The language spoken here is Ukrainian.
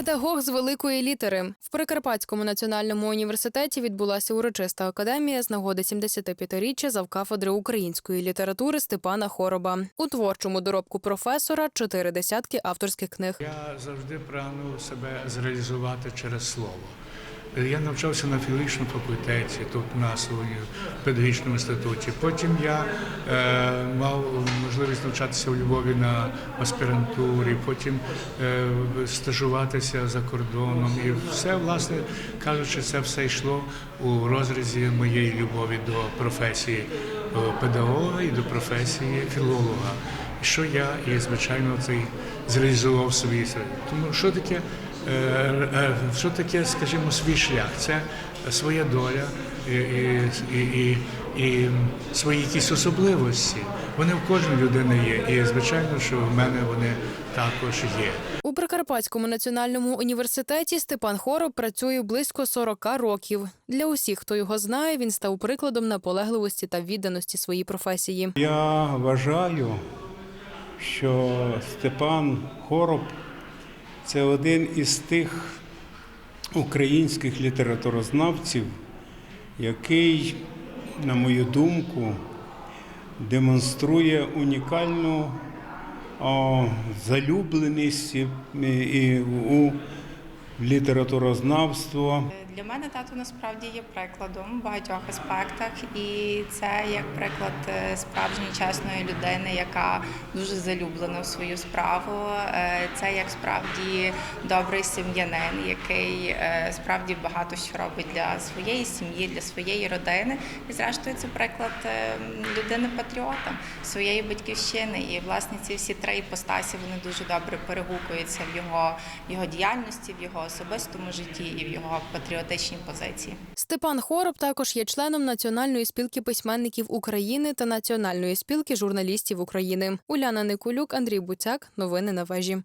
Педагог з великої літери в Прикарпатському національному університеті відбулася урочиста академія з нагоди 75-річчя завкафедри української літератури Степана Хороба. У творчому доробку професора чотири десятки авторських книг. Я завжди прагнув себе зреалізувати через слово. Я навчався на філологічному факультеті, тут на своєму педагогічному інституті. Потім я е, мав можливість навчатися у Львові на аспірантурі, потім е, стажуватися за кордоном. І все, власне кажучи, це все йшло у розрізі моєї любові до професії е, педагога і до професії філолога. Що я і звичайно цей зреалізував свої. Тому що таке, що таке, скажімо, свій шлях? Це своя доля і, і, і, і, і свої якісь особливості. Вони в кожної людини є. І звичайно, що в мене вони також є. У Прикарпатському національному університеті Степан Хороб працює близько 40 років. Для усіх, хто його знає, він став прикладом наполегливості та відданості своїй професії. Я вважаю, що Степан Хороб це один із тих українських літературознавців, який, на мою думку, демонструє унікальну залюбленість і у літературознавство. Для мене тато насправді є прикладом в багатьох аспектах, і це як приклад е, справжньої чесної людини, яка дуже залюблена в свою справу. Е, Це як справді добрий сім'янин, який е, справді багато що робить для своєї сім'ї, для своєї родини. І зрештою це приклад е, людини-патріота своєї батьківщини. І власне ці всі три іпостасі вони дуже добре перегукуються в його, його діяльності, в його особистому житті і в його патріотичній позиції. Степан Хороб також є членом Національної спілки письменників України та Національної спілки журналістів України. Уляна Никулюк, Андрій Буцяк. Новини на вежі.